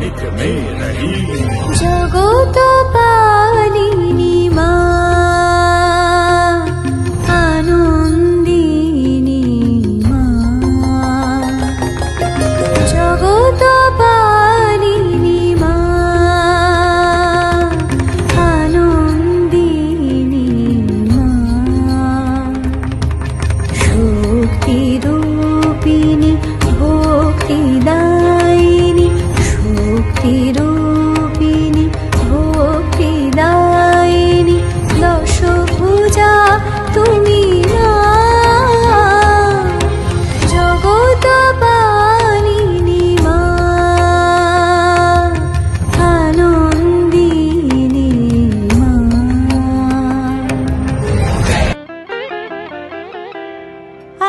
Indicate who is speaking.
Speaker 1: मालिक में रही जगो तो पालिनी माँ आनंदिनी माँ जगो तो पालिनी माँ आनंदिनी माँ शक्ति रूपिणी भक्तिदा